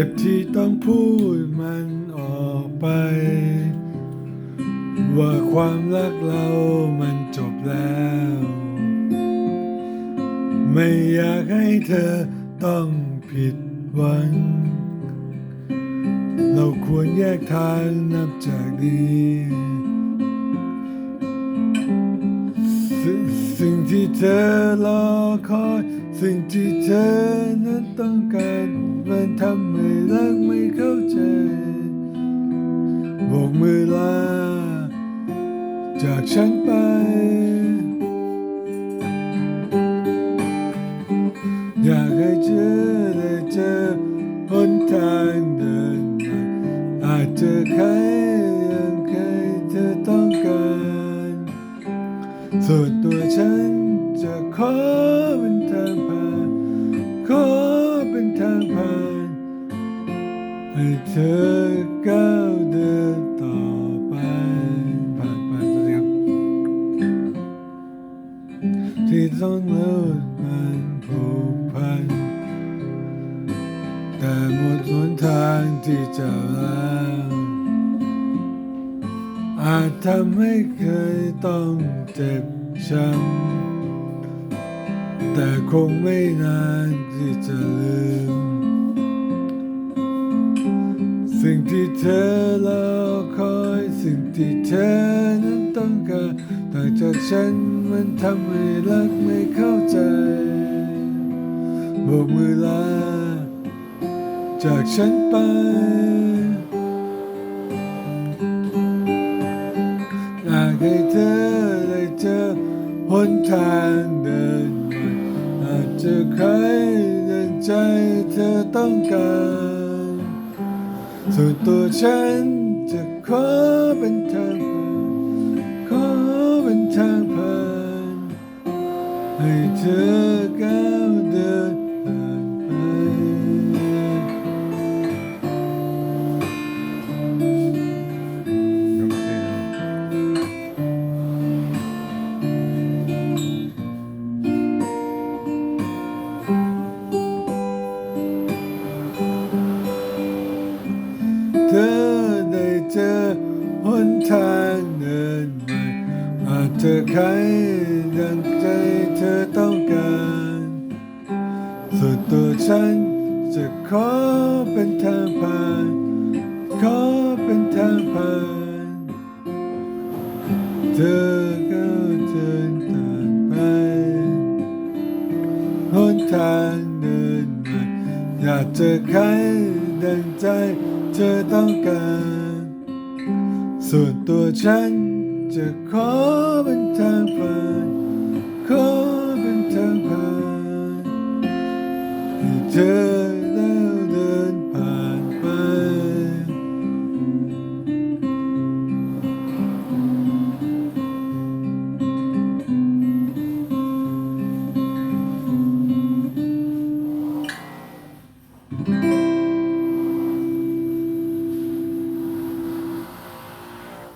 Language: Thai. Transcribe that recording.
เจ็บที่ต้องพูดมันออกไป ว่าความรักเรามันจบแล้ว ไม่อยากให้เธอต้องผิดหวัง เราควรแยกทางนับจากนี้สิ่งสิ่งที่เธอรอคอย สิ่งที่เธอนั้นต้องการ มันทำให้รักไม่เข้าใจโบกมือลา จากฉันไป อยากให้เจอได้เจอหนทางเดินใหม่อาจเจอใครอย่างใครเธอต้องการส่วนตัวฉันจะขอเป็น ให้เธอก้าวเดินต่อไปผ่านไปสวัสดีครับที่ต้องเลิกมันผูกพัน แต่หมดหนทางที่จะล้วอาจทำให้เคยต้องเจ็บช้ำแต่คงไม่นานที่จะลืม สิ่งที่เธอรอคอยสิ่งที่เธอนั้นต้องการต่างจากฉันมันทำให้รักไม่เข้าใจโบกมือลาจากฉันไปอยากให้เธอได้เจอหนทางเดินอาจจะใครดังใจเธอต้องการ ส่วนตัวฉันจะขอเป็นทางผ่านขอเป็นทางผ่านให้เธอกันาจเธอใครดังใจเธอต้องการ ส่วนตัวฉันจะขอเป็นทางผ่าน ขอเป็นทางผ่าน เธอก็เดินตามไปหนทางเดินม่อยากเจอใครดังใจเธอต้องการ ส่วนตัวฉัน จะขอเป็นทางผ่านขอเป็นทางผ่านให้เธอแล้วเดินผ่านไป